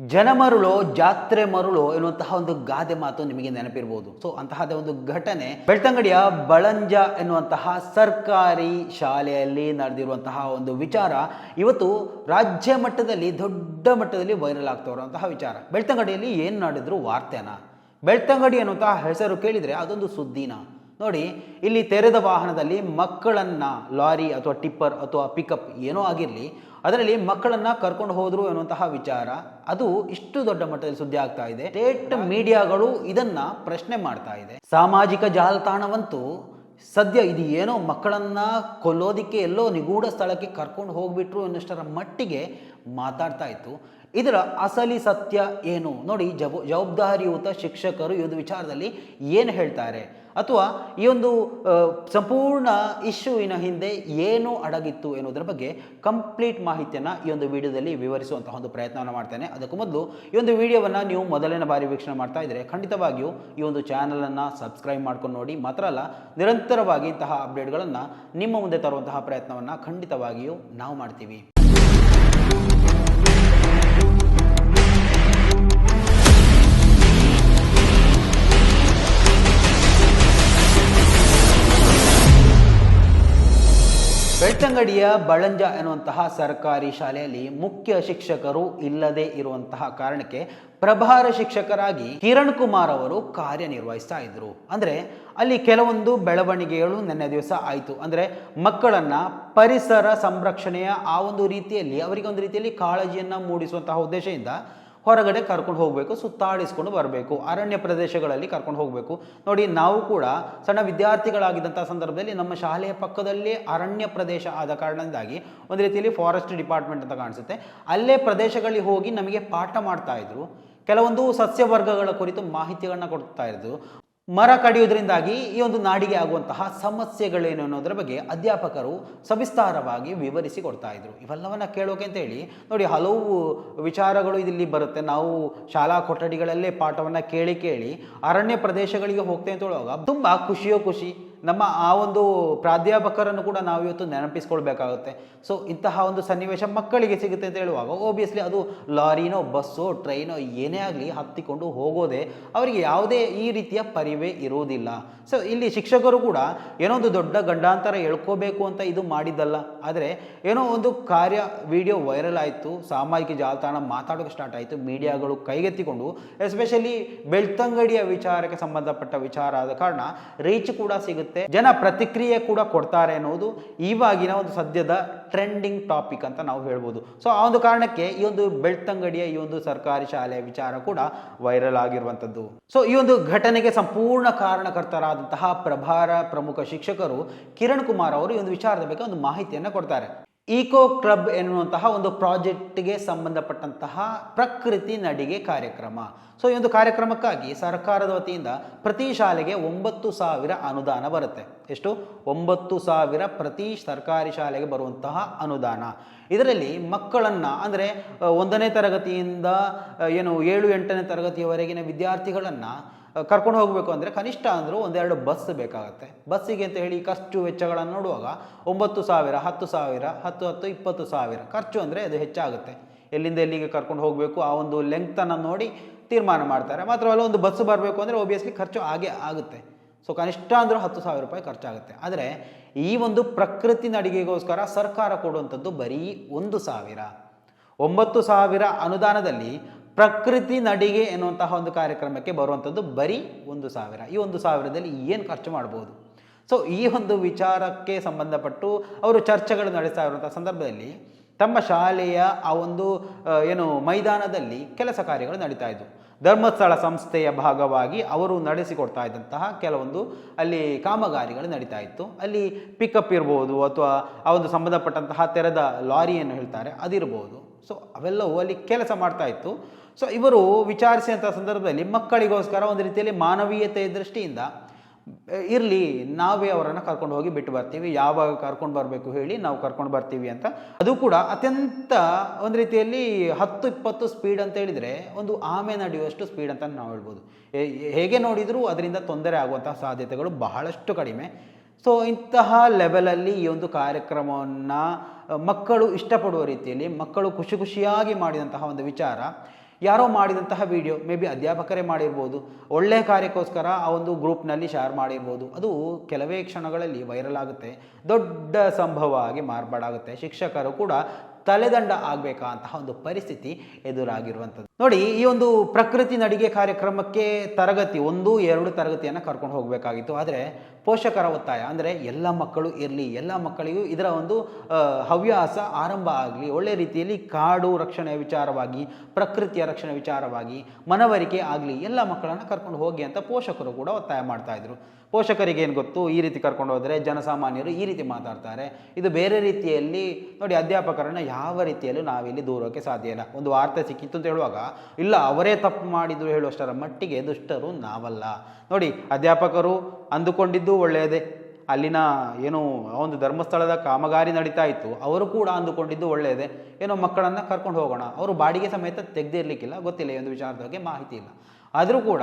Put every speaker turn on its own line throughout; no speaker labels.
ಜನಮರುಳು, ಜಾತ್ರೆ ಮರುಳೋ ಎನ್ನುವಂತಹ ಒಂದು ಗಾದೆ ಮಾತು ನಿಮಗೆ ನೆನಪಿರ್ಬೋದು. ಸೊ ಅಂತಹದೇ ಒಂದು ಘಟನೆ. ಬೆಳ್ತಂಗಡಿಯ ಬಳಂಜ ಎನ್ನುವಂತಹ ಸರ್ಕಾರಿ ಶಾಲೆಯಲ್ಲಿ ನಡೆದಿರುವಂತಹ ಒಂದು ವಿಚಾರ ಇವತ್ತು ರಾಜ್ಯ ಮಟ್ಟದಲ್ಲಿ, ದೊಡ್ಡ ಮಟ್ಟದಲ್ಲಿ ವೈರಲ್ ಆಗ್ತಾ ಇರುವಂತಹ ವಿಚಾರ. ಬೆಳ್ತಂಗಡಿಯಲ್ಲಿ ಏನು ನಡೆದ್ರು ವಾರ್ತೆನ? ಬೆಳ್ತಂಗಡಿ ಅನ್ನುವಂತಹ ಹೆಸರು ಕೇಳಿದರೆ ಅದೊಂದು ಸುದ್ದಿನ. ನೋಡಿ, ಇಲ್ಲಿ ತೆರೆದ ವಾಹನದಲ್ಲಿ ಮಕ್ಕಳನ್ನ ಲಾರಿ ಅಥವಾ ಟಿಪ್ಪರ್ ಅಥವಾ ಪಿಕಪ್ ಏನೋ ಆಗಿರಲಿ, ಅದರಲ್ಲಿ ಮಕ್ಕಳನ್ನ ಕರ್ಕೊಂಡು ಹೋದರು ಎನ್ನುವಂತಹ ವಿಚಾರ. ಅದು ಇಷ್ಟು ದೊಡ್ಡ ಮಟ್ಟದಲ್ಲಿ ಸುದ್ದಿ ಆಗ್ತಾ ಇದೆ. ಸ್ಟೇಟ್ ಮೀಡಿಯಾಗಳು ಇದನ್ನ ಪ್ರಶ್ನೆ ಮಾಡ್ತಾ ಇದೆ. ಸಾಮಾಜಿಕ ಜಾಲತಾಣವಂತೂ ಸದ್ಯ ಇದು ಏನೋ ಮಕ್ಕಳನ್ನ ಕೊಲ್ಲೋದಿಕ್ಕೆ ಎಲ್ಲೋ ನಿಗೂಢ ಸ್ಥಳಕ್ಕೆ ಕರ್ಕೊಂಡು ಹೋಗ್ಬಿಟ್ರು ಅನ್ನೋಷ್ಟರ ಮಟ್ಟಿಗೆ ಮಾತಾಡ್ತಾ ಇತ್ತು. ಇದರ ಅಸಲಿ ಸತ್ಯ ಏನು? ನೋಡಿ, ಜವ, ಜವಾಬ್ದಾರಿಯುತ ಶಿಕ್ಷಕರು ಇದು ವಿಚಾರದಲ್ಲಿ ಏನು ಹೇಳ್ತಾರೆ? ಅಥವಾ ಈ ಒಂದು ಸಂಪೂರ್ಣ ಇಶ್ಯೂವಿನ ಹಿಂದೆ ಏನು ಅಡಗಿತ್ತು ಎನ್ನುವುದರ ಬಗ್ಗೆ ಕಂಪ್ಲೀಟ್ ಮಾಹಿತಿಯನ್ನು ಈ ಒಂದು ವಿಡಿಯೋದಲ್ಲಿ ವಿವರಿಸುವಂತಹ ಒಂದು ಪ್ರಯತ್ನವನ್ನು ಮಾಡ್ತೇನೆ. ಅದಕ್ಕೂ ಮೊದಲು ಈ ಒಂದು ವಿಡಿಯೋವನ್ನು ನೀವು ಮೊದಲನೇ ಬಾರಿ ವೀಕ್ಷಣೆ ಮಾಡ್ತಾ ಇದ್ದರೆ ಖಂಡಿತವಾಗಿಯೂ ಈ ಒಂದು ಚಾನಲನ್ನು ಸಬ್ಸ್ಕ್ರೈಬ್ ಮಾಡ್ಕೊಂಡು ನೋಡಿ. ಮಾತ್ರ ಅಲ್ಲ, ನಿರಂತರವಾಗಿ ಇಂತಹ ಅಪ್ಡೇಟ್ಗಳನ್ನು ನಿಮ್ಮ ಮುಂದೆ ತರುವಂತಹ ಪ್ರಯತ್ನವನ್ನು ಖಂಡಿತವಾಗಿಯೂ ನಾವು ಮಾಡ್ತೀವಿ. ಬೆಳ್ತಂಗಡಿಯ ಬಳಂಜ ಎನ್ನುವಂತಹ ಸರ್ಕಾರಿ ಶಾಲೆಯಲ್ಲಿ ಮುಖ್ಯ ಶಿಕ್ಷಕರು ಇಲ್ಲದೆ ಇರುವಂತಹ ಕಾರಣಕ್ಕೆ ಪ್ರಭಾರ ಶಿಕ್ಷಕರಾಗಿ ಕಿರಣ್ ಕುಮಾರ್ ಅವರು ಕಾರ್ಯನಿರ್ವಹಿಸ್ತಾ ಇದ್ರು. ಅಂದ್ರೆ ಅಲ್ಲಿ ಕೆಲವೊಂದು ಬೆಳವಣಿಗೆಗಳು ನಿನ್ನೆ ದಿವಸ ಆಯಿತು. ಅಂದ್ರೆ ಮಕ್ಕಳನ್ನ ಪರಿಸರ ಸಂರಕ್ಷಣೆಯ ಆ ಒಂದು ರೀತಿಯಲ್ಲಿ ಅವರಿಗೆ ಒಂದು ರೀತಿಯಲ್ಲಿ ಕಾಳಜಿಯನ್ನ ಮೂಡಿಸುವಂತಹ ಉದ್ದೇಶದಿಂದ ಹೊರಗಡೆ ಕರ್ಕೊಂಡು ಹೋಗಬೇಕು, ಸುತ್ತಾಡಿಸ್ಕೊಂಡು ಬರಬೇಕು, ಅರಣ್ಯ ಪ್ರದೇಶಗಳಲ್ಲಿ ಕರ್ಕೊಂಡು ಹೋಗಬೇಕು. ನೋಡಿ, ನಾವು ಕೂಡ ಸಣ್ಣ ವಿದ್ಯಾರ್ಥಿಗಳಾಗಿದ್ದಂಥ ಸಂದರ್ಭದಲ್ಲಿ ನಮ್ಮ ಶಾಲೆಯ ಪಕ್ಕದಲ್ಲೇ ಅರಣ್ಯ ಪ್ರದೇಶ ಆದ ಕಾರಣದಿಂದಾಗಿ ಒಂದು ರೀತಿಯಲ್ಲಿ ಫಾರೆಸ್ಟ್ ಡಿಪಾರ್ಟ್ಮೆಂಟ್ ಅಂತ ಕಾಣಿಸುತ್ತೆ. ಅಲ್ಲೇ ಪ್ರದೇಶಗಳಿಗೆ ಹೋಗಿ ನಮಗೆ ಪಾಠ ಮಾಡ್ತಾ ಇದ್ರು. ಕೆಲವೊಂದು ಸಸ್ಯವರ್ಗಗಳ ಕುರಿತು ಮಾಹಿತಿಗಳನ್ನ ಕೊಡ್ತಾ ಇದ್ರು. ಮರ ಕಡಿಯೋದ್ರಿಂದಾಗಿ ಈ ಒಂದು ನಾಡಿಗೆ ಆಗುವಂತಹ ಸಮಸ್ಯೆಗಳೇನು ಅನ್ನೋದ್ರ ಬಗ್ಗೆ ಅಧ್ಯಾಪಕರು ಸವಿಸ್ತಾರವಾಗಿ ವಿವರಿಸಿ ಕೊಡ್ತಾ ಇದ್ರು. ಇವೆಲ್ಲವನ್ನ ಕೇಳೋಕೆ ಅಂತ ಹೇಳಿ, ನೋಡಿ ಹಲವು ವಿಚಾರಗಳು ಇಲ್ಲಿ ಬರುತ್ತೆ. ನಾವು ಶಾಲಾ ಕೊಠಡಿಗಳಲ್ಲೇ ಪಾಠವನ್ನ ಕೇಳಿ ಕೇಳಿ ಅರಣ್ಯ ಪ್ರದೇಶಗಳಿಗೆ ಹೋಗ್ತೇವೆ ಅಂತ ಹೇಳುವಾಗ ತುಂಬಾ ಖುಷಿಯೋ ಖುಷಿ. ನಮ್ಮ ಆ ಒಂದು ಪ್ರಾಧ್ಯಾಪಕರನ್ನು ಕೂಡ ನಾವು ಇವತ್ತು ನೆನಪಿಸ್ಕೊಳ್ಬೇಕಾಗುತ್ತೆ. ಸೊ ಇಂತಹ ಒಂದು ಸನ್ನಿವೇಶ ಮಕ್ಕಳಿಗೆ ಸಿಗುತ್ತೆ ಅಂತ ಹೇಳುವಾಗ ಓಬಿಯಸ್ಲಿ ಅದು ಲಾರಿನೋ, ಬಸ್ಸೋ, ಟ್ರೈನೋ ಏನೇ ಆಗಲಿ ಹತ್ತಿಕೊಂಡು ಹೋಗೋದೇ ಅವರಿಗೆ ಯಾವುದೇ ಈ ರೀತಿಯ ಪರಿವೇ ಇರುವುದಿಲ್ಲ ಸೊ ಇಲ್ಲಿ ಶಿಕ್ಷಕರು ಕೂಡ ಏನೋ ಒಂದು ದೊಡ್ಡ ಗಂಡಾಂತರ ಎಳ್ಕೋಬೇಕು ಅಂತ ಇದು ಮಾಡಿದ್ದಲ್ಲ. ಆದರೆ ಏನೋ ಒಂದು ಕಾರ್ಯ ವಿಡಿಯೋ ವೈರಲ್ ಆಯಿತು, ಸಾಮಾಜಿಕ ಜಾಲತಾಣ ಮಾತಾಡೋಕೆ ಸ್ಟಾರ್ಟ್ ಆಯಿತು, ಮೀಡಿಯಾಗಳು ಕೈಗೆತ್ತಿಕೊಂಡು ಎಸ್ಪೆಷಲಿ ಬೆಳ್ತಂಗಡಿಯ ವಿಚಾರಕ್ಕೆ ಸಂಬಂಧಪಟ್ಟ ವಿಚಾರ ಆದ ಕಾರಣ ರೀಚ್ ಕೂಡ ಸಿಗುತ್ತೆ. ಜನ ಪ್ರತಿಕ್ರಿಯೆ ಕೂಡ ಕೊಡ್ತಾರೆ ಅನ್ನೋದು ಇವಾಗಿನ ಒಂದು ಸದ್ಯದ ಟ್ರೆಂಡಿಂಗ್ ಟಾಪಿಕ್ ಅಂತ ನಾವು ಹೇಳ್ಬೋದು. ಸೊ ಆ ಒಂದು ಕಾರಣಕ್ಕೆ ಈ ಒಂದು ಬೆಳ್ತಂಗಡಿಯ ಈ ಒಂದು ಸರ್ಕಾರಿ ಶಾಲೆಯ ವಿಚಾರ ಕೂಡ ವೈರಲ್ ಆಗಿರುವಂಥದ್ದು. ಸೊ ಈ ಒಂದು ಘಟನೆಗೆ ಸಂಪೂರ್ಣ ಕಾರಣಕರ್ತರಾದಂತಹ ಪ್ರಭಾರ ಪ್ರಮುಖ ಶಿಕ್ಷಕರು ಕಿರಣ್ ಕುಮಾರ್ ಅವರು ಈ ಒಂದು ವಿಚಾರದ ಬಗ್ಗೆ ಒಂದು ಮಾಹಿತಿಯನ್ನು ಕೊಡ್ತಾರೆ. ಈಕೋ ಕ್ಲಬ್ ಎನ್ನುವಂತಹ ಒಂದು ಪ್ರಾಜೆಕ್ಟ್ಗೆ ಸಂಬಂಧಪಟ್ಟಂತಹ ಪ್ರಕೃತಿ ನಡಿಗೆ ಕಾರ್ಯಕ್ರಮ. ಸೊ ಈ ಒಂದು ಕಾರ್ಯಕ್ರಮಕ್ಕಾಗಿ ಸರ್ಕಾರದ ವತಿಯಿಂದ ಪ್ರತಿ ಶಾಲೆಗೆ ಒಂಬತ್ತು ಸಾವಿರ ಅನುದಾನ ಬರುತ್ತೆ. ಎಷ್ಟು? ಒಂಬತ್ತು ಸಾವಿರ ಪ್ರತಿ ಸರ್ಕಾರಿ ಶಾಲೆಗೆ ಬರುವಂತಹ ಅನುದಾನ. ಇದರಲ್ಲಿ ಮಕ್ಕಳನ್ನು ಅಂದರೆ ಒಂದನೇ ತರಗತಿಯಿಂದ ಏನು, ಏಳು ಎಂಟನೇ ತರಗತಿಯವರೆಗಿನ ವಿದ್ಯಾರ್ಥಿಗಳನ್ನು ಕರ್ಕೊಂಡು ಹೋಗಬೇಕು ಅಂದರೆ ಕನಿಷ್ಠ ಅಂದರೂ ಒಂದೆರಡು ಬಸ್ ಬೇಕಾಗುತ್ತೆ. ಬಸ್ಸಿಗೆ ಅಂತ ಹೇಳಿ ಖರ್ಚು ವೆಚ್ಚಗಳನ್ನು ನೋಡುವಾಗ ಒಂಬತ್ತು ಸಾವಿರ, ಹತ್ತು ಸಾವಿರ, ಹತ್ತು ಹತ್ತು, ಇಪ್ಪತ್ತು ಸಾವಿರ ಖರ್ಚು ಅಂದರೆ ಅದು ಹೆಚ್ಚಾಗುತ್ತೆ. ಎಲ್ಲಿಂದ ಎಲ್ಲಿಗೆ ಕರ್ಕೊಂಡು ಹೋಗಬೇಕು ಆ ಒಂದು ಲೆಂಗ್ತನ್ನು ನೋಡಿ ತೀರ್ಮಾನ ಮಾಡ್ತಾರೆ. ಮಾತ್ರವಲ್ಲ ಒಂದು ಬಸ್ ಬರಬೇಕು ಅಂದರೆ ಓಬಿಯಸ್ಲಿ ಖರ್ಚು ಆಗೇ ಆಗುತ್ತೆ. ಸೊ ಕನಿಷ್ಠ ಅಂದರೂ ಹತ್ತು ಸಾವಿರ ರೂಪಾಯಿ ಖರ್ಚಾಗುತ್ತೆ. ಆದರೆ ಈ ಒಂದು ಪ್ರಕೃತಿ ನಡಿಗೆಗೋಸ್ಕರ ಸರ್ಕಾರ ಕೊಡುವಂಥದ್ದು ಬರೀ ಒಂದು ಸಾವಿರ. ಒಂಬತ್ತು ಸಾವಿರ ಅನುದಾನದಲ್ಲಿ ಪ್ರಕೃತಿ ನಡಿಗೆ ಎನ್ನುವಂತಹ ಒಂದು ಕಾರ್ಯಕ್ರಮಕ್ಕೆ ಬರುವಂಥದ್ದು ಬರೀ ಒಂದು ಸಾವಿರ. ಈ ಒಂದು ಸಾವಿರದಲ್ಲಿ ಏನು ಖರ್ಚು ಮಾಡ್ಬೋದು? ಸೊ ಈ ಒಂದು ವಿಚಾರಕ್ಕೆ ಸಂಬಂಧಪಟ್ಟು ಅವರು ಚರ್ಚೆಗಳು ನಡೆಸ್ತಾ ಇರುವಂಥ ಸಂದರ್ಭದಲ್ಲಿ ತಮ್ಮ ಶಾಲೆಯ ಆ ಒಂದು ಏನು ಮೈದಾನದಲ್ಲಿ ಕೆಲಸ ಕಾರ್ಯಗಳು ನಡೀತಾ ಇದ್ವು. ಧರ್ಮಸ್ಥಳ ಸಂಸ್ಥೆಯ ಭಾಗವಾಗಿ ಅವರು ನಡೆಸಿಕೊಡ್ತಾ ಇದ್ದಂತಹ ಕೆಲವೊಂದು ಅಲ್ಲಿ ಕಾಮಗಾರಿಗಳು ನಡೀತಾ ಇತ್ತು. ಅಲ್ಲಿ ಪಿಕಪ್ ಇರ್ಬೋದು ಅಥವಾ ಆ ಒಂದು ಸಂಬಂಧಪಟ್ಟಂತಹ ತೆರೆದ ಲಾರಿಯನ್ನು ಹೇಳ್ತಾರೆ, ಅದಿರ್ಬೋದು. ಸೊ ಅವೆಲ್ಲವೂ ಅಲ್ಲಿ ಕೆಲಸ ಮಾಡ್ತಾ ಇತ್ತು. ಸೊ ಇವರು ವಿಚಾರಿಸಿದಂಥ ಸಂದರ್ಭದಲ್ಲಿ ಮಕ್ಕಳಿಗೋಸ್ಕರ ಒಂದು ರೀತಿಯಲ್ಲಿ ಮಾನವೀಯತೆಯ ದೃಷ್ಟಿಯಿಂದ ಇರಲಿ, ನಾವೇ ಅವರನ್ನು ಕರ್ಕೊಂಡು ಹೋಗಿ ಬಿಟ್ಟು ಬರ್ತೀವಿ. ಯಾವಾಗ ಕರ್ಕೊಂಡು ಬರಬೇಕು ಹೇಳಿ ನಾವು ಕರ್ಕೊಂಡು ಬರ್ತೀವಿ ಅಂತ. ಅದು ಕೂಡ ಅತ್ಯಂತ ಒಂದು ರೀತಿಯಲ್ಲಿ ಹತ್ತು, ಇಪ್ಪತ್ತು ಸ್ಪೀಡ್ ಅಂತ ಹೇಳಿದರೆ ಒಂದು ಆಮೆ ನಡೆಯುವಷ್ಟು ಸ್ಪೀಡ್ ಅಂತ ನಾವು ಹೇಳ್ಬೋದು. ಹೇಗೆ ನೋಡಿದರೂ ಅದರಿಂದ ತೊಂದರೆ ಆಗುವಂತಹ ಸಾಧ್ಯತೆಗಳು ಬಹಳಷ್ಟು ಕಡಿಮೆ. ಸೊ ಇಂತಹ ಲೆವೆಲಲ್ಲಿ ಈ ಒಂದು ಕಾರ್ಯಕ್ರಮವನ್ನು ಮಕ್ಕಳು ಇಷ್ಟಪಡುವ ರೀತಿಯಲ್ಲಿ ಮಕ್ಕಳು ಖುಷಿ ಖುಷಿಯಾಗಿ ಮಾಡಿದಂತಹ ಒಂದು ವಿಚಾರ. ಯಾರೋ ಮಾಡಿದಂತಹ ವಿಡಿಯೋ ಮೇ ಬಿ ಅಧ್ಯಾಪಕರೇ ಮಾಡಿರ್ಬೋದು ಒಳ್ಳೆಯ ಕಾರ್ಯಕ್ಕೋಸ್ಕರ ಆ ಒಂದು ಗ್ರೂಪ್ನಲ್ಲಿ ಶೇರ್ ಮಾಡಿರ್ಬೋದು. ಅದು ಕೆಲವೇ ಕ್ಷಣಗಳಲ್ಲಿ ವೈರಲ್ ಆಗುತ್ತೆ, ದೊಡ್ಡ ಸಂಭವ ಆಗಿ ಮಾರ್ಪಾಡಾಗುತ್ತೆ. ಶಿಕ್ಷಕರು ಕೂಡ ತಲೆದಂಡ ಆಗಬೇಕಾ ಅಂತಹ ಒಂದು ಪರಿಸ್ಥಿತಿ ಎದುರಾಗಿರುವಂಥದ್ದು. ನೋಡಿ, ಈ ಒಂದು ಪ್ರಕೃತಿ ನಡಿಗೆ ಕಾರ್ಯಕ್ರಮಕ್ಕೆ ತರಗತಿ, ಒಂದು, ಎರಡು ತರಗತಿಯನ್ನು ಕರ್ಕೊಂಡು ಹೋಗಬೇಕಾಗಿತ್ತು. ಆದರೆ ಪೋಷಕರ ಒತ್ತಾಯ, ಅಂದರೆ ಎಲ್ಲ ಮಕ್ಕಳು ಇರಲಿ, ಎಲ್ಲ ಮಕ್ಕಳಿಗೂ ಇದರ ಒಂದು ಹವ್ಯಾಸ ಆರಂಭ ಆಗಲಿ, ಒಳ್ಳೆ ರೀತಿಯಲ್ಲಿ ಕಾಡು ರಕ್ಷಣೆ ವಿಚಾರವಾಗಿ, ಪ್ರಕೃತಿಯ ರಕ್ಷಣೆ ವಿಚಾರವಾಗಿ, ಮನವರಿಕೆ ಆಗಲಿ, ಎಲ್ಲ ಮಕ್ಕಳನ್ನು ಕರ್ಕೊಂಡು ಹೋಗಿ ಅಂತ ಪೋಷಕರು ಕೂಡ ಒತ್ತಾಯ ಮಾಡ್ತಾ ಇದ್ರು. ಪೋಷಕರಿಗೆ ಏನು ಗೊತ್ತು? ಈ ರೀತಿ ಕರ್ಕೊಂಡು ಹೋದರೆ ಜನಸಾಮಾನ್ಯರು ಈ ರೀತಿ ಮಾತಾಡ್ತಾರೆ. ಇದು ಬೇರೆ ರೀತಿಯಲ್ಲಿ ನೋಡಿ ಅಧ್ಯಾಪಕರನ್ನು ಯಾವ ರೀತಿಯಲ್ಲೂ ನಾವಿಲ್ಲಿ ದೂರೋಕೆ ಸಾಧ್ಯ ಇಲ್ಲ. ಒಂದು ವಾರ್ತೆ ಸಿಕ್ಕಿತ್ತು ಅಂತ ಹೇಳುವಾಗ, ಇಲ್ಲ, ಅವರೇ ತಪ್ಪು ಮಾಡಿದ್ರು ಹೇಳುವಷ್ಟರ ಮಟ್ಟಿಗೆ ದುಷ್ಟರು ನಾವಲ್ಲ. ನೋಡಿ, ಅಧ್ಯಾಪಕರು ಅಂದುಕೊಂಡಿದ್ದು ಒಳ್ಳೆಯದೇ. ಅಲ್ಲಿನ ಏನು ಒಂದು ಧರ್ಮಸ್ಥಳದ ಕಾಮಗಾರಿ ನಡೀತಾ ಇತ್ತು. ಅವರು ಕೂಡ ಅಂದುಕೊಂಡಿದ್ದು ಒಳ್ಳೆಯದೇ. ಏನೋ ಮಕ್ಕಳನ್ನು ಕರ್ಕೊಂಡು ಹೋಗೋಣ. ಅವರು ಬಾಡಿಗೆ ಸಮೇತ ತೆಗೆದಿರಲಿಕ್ಕಿಲ್ಲ. ಗೊತ್ತಿಲ್ಲ, ಈ ಒಂದು ವಿಚಾರದ ಬಗ್ಗೆ ಮಾಹಿತಿ ಇಲ್ಲ. ಆದರೂ ಕೂಡ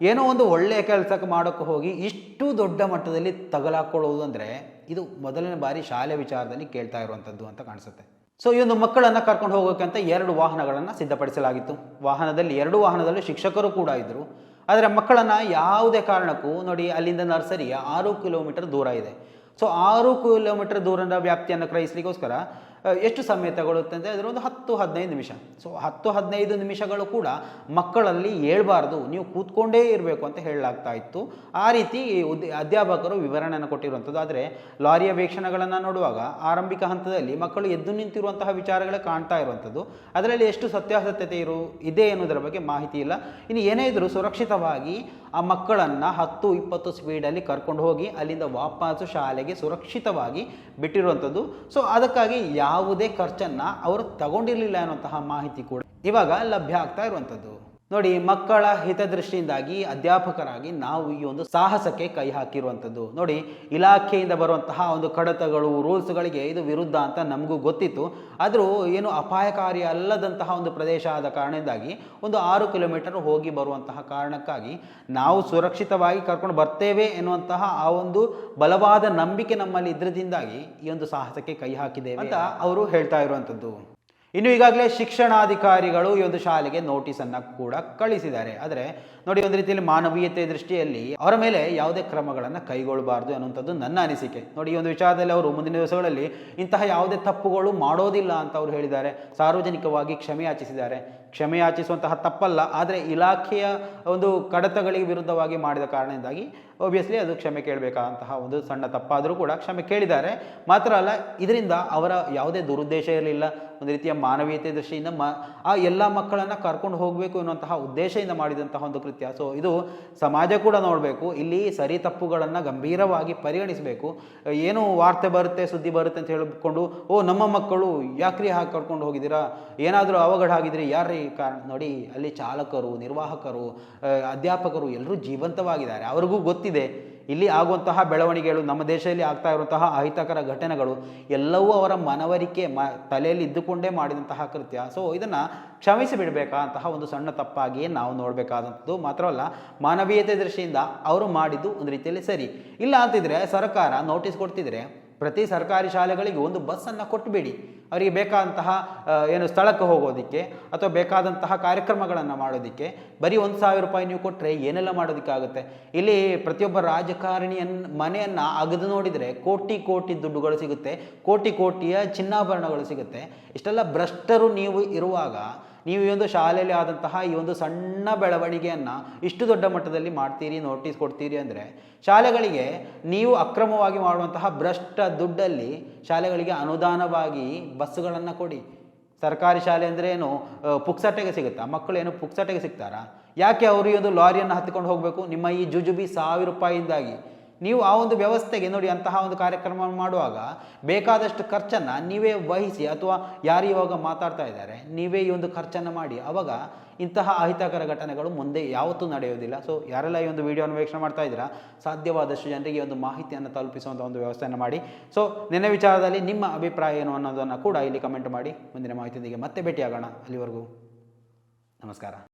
ಏನೋ ಒಂದು ಒಳ್ಳೆಯ ಕೆಲಸಕ್ಕೆ ಮಾಡೋಕ್ಕೆ ಹೋಗಿ ಇಷ್ಟು ದೊಡ್ಡ ಮಟ್ಟದಲ್ಲಿ ತಗಲಾಕೊಳ್ಳೋದು ಅಂದರೆ ಇದು ಮೊದಲನೇ ಬಾರಿ ಶಾಲೆ ವಿಚಾರದಲ್ಲಿ ಕೇಳ್ತಾ ಇರುವಂಥದ್ದು ಅಂತ ಕಾಣಿಸುತ್ತೆ. ಸೊ ಈ ಒಂದು ಮಕ್ಕಳನ್ನು ಕರ್ಕೊಂಡು ಹೋಗೋಕೆ ಅಂತ ಎರಡು ವಾಹನಗಳನ್ನು ಸಿದ್ಧಪಡಿಸಲಾಗಿತ್ತು. ವಾಹನದಲ್ಲಿ ಎರಡು ವಾಹನದಲ್ಲೂ ಶಿಕ್ಷಕರು ಕೂಡ ಇದ್ದರು ಆದರೆ ಮಕ್ಕಳನ್ನು ಯಾವುದೇ ಕಾರಣಕ್ಕೂ ನೋಡಿ ಅಲ್ಲಿಂದ ನರ್ಸರಿಯ ಆರು ಕಿಲೋಮೀಟರ್ ದೂರ ಇದೆ. ಸೊ ಆರು ಕಿಲೋಮೀಟರ್ ದೂರದ ವ್ಯಾಪ್ತಿಯನ್ನು ಗ್ರಹಿಸಲಿಕ್ಕೋಸ್ಕರ ಆ, ಎಷ್ಟು ಸಮಯ ತಗೊಳ್ಳುತ್ತೆ ಅಂದರೆ ಅದರ ಒಂದು ಹತ್ತು, ಹದಿನೈದು ನಿಮಿಷ. ಸೊ ಹತ್ತು, ಹದಿನೈದು ನಿಮಿಷಗಳು ಕೂಡ ಮಕ್ಕಳಲ್ಲಿ ಹೇಳ್ಬಾರ್ದು. ನೀವು ಕೂತ್ಕೊಂಡೇ ಇರಬೇಕು ಅಂತ ಹೇಳಲಾಗ್ತಾ ಇತ್ತು. ಆ ರೀತಿ ಅಧ್ಯಾಪಕರು ವಿವರಣೆಯನ್ನು ಕೊಟ್ಟಿರುವಂಥದ್ದು. ಆದರೆ ಲಾರಿಯ ವೀಕ್ಷಣೆಗಳನ್ನು ನೋಡುವಾಗ ಆರಂಭಿಕ ಹಂತದಲ್ಲಿ ಮಕ್ಕಳು ಎದ್ದು ನಿಂತಿರುವಂತಹ ವಿಚಾರಗಳೇ ಕಾಣ್ತಾ ಇರುವಂಥದ್ದು. ಅದರಲ್ಲಿ ಎಷ್ಟು ಸತ್ಯಾಸತ್ಯತೆ ಇರು, ಇದೆ ಅನ್ನೋದರ ಬಗ್ಗೆ ಮಾಹಿತಿ ಇಲ್ಲ. ಇನ್ನು ಏನೇ ಇದ್ರೂ ಸುರಕ್ಷಿತವಾಗಿ ಆ ಮಕ್ಕಳನ್ನು ಹತ್ತು, ಇಪ್ಪತ್ತು ಸ್ಪೀಡಲ್ಲಿ ಕರ್ಕೊಂಡು ಹೋಗಿ ಅಲ್ಲಿಂದ ವಾಪಸ್ಸು ಶಾಲೆಗೆ ಸುರಕ್ಷಿತವಾಗಿ ಬಿಟ್ಟಿರುವಂಥದ್ದು. ಸೊ ಅದಕ್ಕಾಗಿ ಯಾವುದೇ ಖರ್ಚನ್ನು ಅವರು ತಗೊಂಡಿರಲಿಲ್ಲ ಅನ್ನುವಂತಹ ಮಾಹಿತಿ ಕೂಡ ಇವಾಗ ಲಭ್ಯ ಆಗ್ತಾ ಇರುವಂಥದ್ದು. ನೋಡಿ ಮಕ್ಕಳ ಹಿತದೃಷ್ಟಿಯಿಂದಾಗಿ ಅಧ್ಯಾಪಕರಾಗಿ ನಾವು ಈ ಒಂದು ಸಾಹಸಕ್ಕೆ ಕೈ ಹಾಕಿರುವಂಥದ್ದು. ನೋಡಿ ಇಲಾಖೆಯಿಂದ ಬರುವಂತಹ ಒಂದು ಕಡತಗಳು ರೂಲ್ಸ್ಗಳಿಗೆ ಇದು ವಿರುದ್ಧ ಅಂತ ನಮಗೂ ಗೊತ್ತಿತ್ತು. ಆದರೂ ಏನು ಅಪಾಯಕಾರಿ ಅಲ್ಲದಂತಹ ಒಂದು ಪ್ರದೇಶ ಆದ ಕಾರಣದಿಂದಾಗಿ ಒಂದು ಆರು ಕಿಲೋಮೀಟರ್ ಹೋಗಿ ಬರುವಂತಹ ಕಾರಣಕ್ಕಾಗಿ ನಾವು ಸುರಕ್ಷಿತವಾಗಿ ಕರ್ಕೊಂಡು ಬರ್ತೇವೆ ಎನ್ನುವಂತಹ ಆ ಒಂದು ಬಲವಾದ ನಂಬಿಕೆ ನಮ್ಮಲ್ಲಿ ಇದ್ರದಿಂದಾಗಿ ಈ ಒಂದು ಸಾಹಸಕ್ಕೆ ಕೈ ಹಾಕಿದ್ದೇವೆ ಅಂತ ಅವರು ಹೇಳ್ತಾ ಇರುವಂಥದ್ದು. ಇನ್ನು ಈಗಾಗಲೇ ಶಿಕ್ಷಣಾಧಿಕಾರಿಗಳು ಈ ಒಂದು ಶಾಲೆಗೆ ನೋಟಿಸನ್ನು ಕೂಡ ಕಳಿಸಿದ್ದಾರೆ. ಆದರೆ ನೋಡಿ, ಒಂದು ರೀತಿಯಲ್ಲಿ ಮಾನವೀಯತೆ ದೃಷ್ಟಿಯಲ್ಲಿ ಅವರ ಮೇಲೆ ಯಾವುದೇ ಕ್ರಮಗಳನ್ನು ಕೈಗೊಳ್ಳಬಾರ್ದು ಅನ್ನುವಂಥದ್ದು ನನ್ನ ಅನಿಸಿಕೆ. ನೋಡಿ, ಈ ಒಂದು ವಿಚಾರದಲ್ಲಿ ಅವರು ಮುಂದಿನ ದಿವಸಗಳಲ್ಲಿ ಇಂತಹ ಯಾವುದೇ ತಪ್ಪುಗಳು ಮಾಡೋದಿಲ್ಲ ಅಂತ ಅವರು ಹೇಳಿದ್ದಾರೆ. ಸಾರ್ವಜನಿಕವಾಗಿ ಕ್ಷಮೆ ಯಾಚಿಸಿದ್ದಾರೆ. ಕ್ಷಮೆ ಯಾಚಿಸುವಂತಹ ತಪ್ಪಲ್ಲ, ಆದರೆ ಇಲಾಖೆಯ ಒಂದು ಕಡತಗಳಿಗೆ ವಿರುದ್ಧವಾಗಿ ಮಾಡಿದ ಕಾರಣದಿಂದಾಗಿ ಒಬ್ವಿಯಸ್ಲಿ ಅದು ಕ್ಷಮೆ ಕೇಳಬೇಕಾದಂತಹ ಒಂದು ಸಣ್ಣ ತಪ್ಪಾದರೂ ಕೂಡ ಕ್ಷಮೆ ಕೇಳಿದ್ದಾರೆ. ಮಾತ್ರ ಅಲ್ಲ, ಇದರಿಂದ ಅವರ ಯಾವುದೇ ದುರುದ್ದೇಶ ಇರಲಿಲ್ಲ. ಒಂದು ರೀತಿಯ ಮಾನವೀಯತೆ ದೃಷ್ಟಿಯಿಂದ ಮ ಆ ಎಲ್ಲ ಮಕ್ಕಳನ್ನು ಕರ್ಕೊಂಡು ಹೋಗಬೇಕು ಎನ್ನುವಂತಹ ಉದ್ದೇಶದಿಂದ ಮಾಡಿದಂತಹ ಒಂದು ಕೃತ್ಯ. ಸೊ ಇದು ಸಮಾಜ ಕೂಡ ನೋಡಬೇಕು. ಇಲ್ಲಿ ಸರಿ ತಪ್ಪುಗಳನ್ನು ಗಂಭೀರವಾಗಿ ಪರಿಗಣಿಸಬೇಕು. ಏನು ವಾರ್ತೆ ಬರುತ್ತೆ, ಸುದ್ದಿ ಬರುತ್ತೆ ಅಂತ ಹೇಳಿಕೊಂಡು, ಓ, ನಮ್ಮ ಮಕ್ಕಳು ಯಾಕ್ರಿ ಹಾಕಿ ಕರ್ಕೊಂಡು ಹೋಗಿದ್ದೀರಾ? ಏನಾದರೂ ಅವಘಡ ಆಗಿದ್ರೆ ಯಾರ್ರೀ ಕಾರಣ? ನೋಡಿ, ಅಲ್ಲಿ ಚಾಲಕರು, ನಿರ್ವಾಹಕರು ಅಧ್ಯಾಪಕರು ಎಲ್ಲರೂ ಜೀವಂತವಾಗಿದ್ದಾರೆ. ಅವ್ರಿಗೂ ಗೊತ್ತಿದೆ. ಇಲ್ಲಿ ಆಗುವಂತಹ ಬೆಳವಣಿಗೆಗಳು ನಮ್ಮ ದೇಶದಲ್ಲಿ ಆಗ್ತಾ ಇರುವಂತಹ ಅಹಿತಕರ ಘಟನೆಗಳು ಎಲ್ಲವೂ ಅವರ ಮನವರಿಕೆ ಮ, ತಲೆಯಲ್ಲಿ ಇದ್ದುಕೊಂಡೇ ಮಾಡಿದಂತಹ ಕೃತ್ಯ. ಸೊ ಇದನ್ನು ಕ್ಷಮಿಸಿ ಬಿಡಬೇಕಾ ಅಂತಹ ಒಂದು ಸಣ್ಣ ತಪ್ಪಾಗಿಯೇ ನಾವು ನೋಡಬೇಕಾದಂಥದ್ದು. ಮಾತ್ರವಲ್ಲ, ಮಾನವೀಯತೆ ದೃಷ್ಟಿಯಿಂದ ಅವರು ಮಾಡಿದ್ದು ಒಂದು ರೀತಿಯಲ್ಲಿ ಸರಿ. ಇಲ್ಲ ಅಂತಿದ್ರೆ ಸರ್ಕಾರ ನೋಟಿಸ್ ಕೊಡ್ತಿದ್ರೆ ಪ್ರತಿ ಸರ್ಕಾರಿ ಶಾಲೆಗಳಿಗೆ ಒಂದು ಬಸ್ಸನ್ನು ಕೊಟ್ಟುಬಿಡಿ ಅವರಿಗೆ ಬೇಕಾದಂತಹ ಏನು ಸ್ಥಳಕ್ಕೆ ಹೋಗೋದಕ್ಕೆ ಅಥವಾ ಬೇಕಾದಂತಹ ಕಾರ್ಯಕ್ರಮಗಳನ್ನು ಮಾಡೋದಕ್ಕೆ ಬರೀ ಒಂದು ಸಾವಿರ ರೂಪಾಯಿ ನೀವು ಕೊಟ್ಟರೆ ಏನೆಲ್ಲ ಮಾಡೋದಕ್ಕಾಗುತ್ತೆ? ಇಲ್ಲಿ ಪ್ರತಿಯೊಬ್ಬ ರಾಜಕಾರಣಿಯನ್ನು ಮನೆಯನ್ನು ಅಗದು ನೋಡಿದರೆ ಕೋಟಿ ಕೋಟಿ ದುಡ್ಡುಗಳು ಸಿಗುತ್ತೆ, ಕೋಟಿ ಕೋಟಿಯ ಚಿನ್ನಾಭರಣಗಳು ಸಿಗುತ್ತೆ. ಇಷ್ಟೆಲ್ಲ ಭ್ರಷ್ಟರು ನೀವು ಇರುವಾಗ ನೀವು ಈ ಒಂದು ಶಾಲೆಯಲ್ಲಿ ಆದಂತಹ ಈ ಒಂದು ಸಣ್ಣ ಬೆಳವಣಿಗೆಯನ್ನು ಇಷ್ಟು ದೊಡ್ಡ ಮಟ್ಟದಲ್ಲಿ ಮಾಡ್ತೀರಿ ನೋಟಿಸ್ ಕೊಡ್ತೀರಿ ಅಂದರೆ ಶಾಲೆಗಳಿಗೆ ನೀವು ಅಕ್ರಮವಾಗಿ ಮಾಡುವಂತಹ ಭ್ರಷ್ಟ ದುಡ್ಡಲ್ಲಿ ಶಾಲೆಗಳಿಗೆ ಅನುದಾನವಾಗಿ ಬಸ್ಸುಗಳನ್ನು ಕೊಡಿ. ಸರ್ಕಾರಿ ಶಾಲೆ ಅಂದರೆ ಏನು ಪುಕ್ಸಟ್ಟೆಗೆ ಸಿಗುತ್ತಾ? ಮಕ್ಕಳು ಏನು ಪುಕ್ಸಟ್ಟೆಗೆ ಸಿಗ್ತಾರಾ? ಯಾಕೆ ಅವರು ಈ ಒಂದು ಲಾರಿಯನ್ನು ಹತ್ತಿಕೊಂಡು ಹೋಗಬೇಕು? ನಿಮ್ಮ ಈ ಜುಜುಬಿ ಸಾವಿರ ರೂಪಾಯಿಯಿಂದಾಗಿ ನೀವು ಆ ಒಂದು ವ್ಯವಸ್ಥೆಗೆ ನೋಡಿ ಅಂತಹ ಒಂದು ಕಾರ್ಯಕ್ರಮ ಮಾಡುವಾಗ ಬೇಕಾದಷ್ಟು ಖರ್ಚನ್ನು ನೀವೇ ವಹಿಸಿ ಅಥವಾ ಯಾರು ಇವಾಗ ಮಾತಾಡ್ತಾ ಇದ್ದಾರೆ, ನೀವೇ ಈ ಒಂದು ಖರ್ಚನ್ನು ಮಾಡಿ, ಅವಾಗ ಇಂತಹ ಅಹಿತಕರ ಘಟನೆಗಳು ಮುಂದೆ ಯಾವತ್ತೂ ನಡೆಯೋದಿಲ್ಲ ಸೊ ಯಾರೆಲ್ಲ ಈ ಒಂದು ವಿಡಿಯೋನ ವೀಕ್ಷಣೆ ಮಾಡ್ತಾ ಇದ್ದೀರಾ, ಸಾಧ್ಯವಾದಷ್ಟು ಜನರಿಗೆ ಒಂದು ಮಾಹಿತಿಯನ್ನು ತಲುಪಿಸುವಂಥ ಒಂದು ವ್ಯವಸ್ಥೆಯನ್ನು ಮಾಡಿ. ಸೊ ನಿನ್ನೆ ವಿಚಾರದಲ್ಲಿ ನಿಮ್ಮ ಅಭಿಪ್ರಾಯ ಏನು ಅನ್ನೋದನ್ನು ಕೂಡ ಇಲ್ಲಿ ಕಮೆಂಟ್ ಮಾಡಿ. ಮುಂದಿನ ಮಾಹಿತಿಯೊಂದಿಗೆ ಮತ್ತೆ ಭೇಟಿಯಾಗೋಣ. ಅಲ್ಲಿವರೆಗೂ ನಮಸ್ಕಾರ.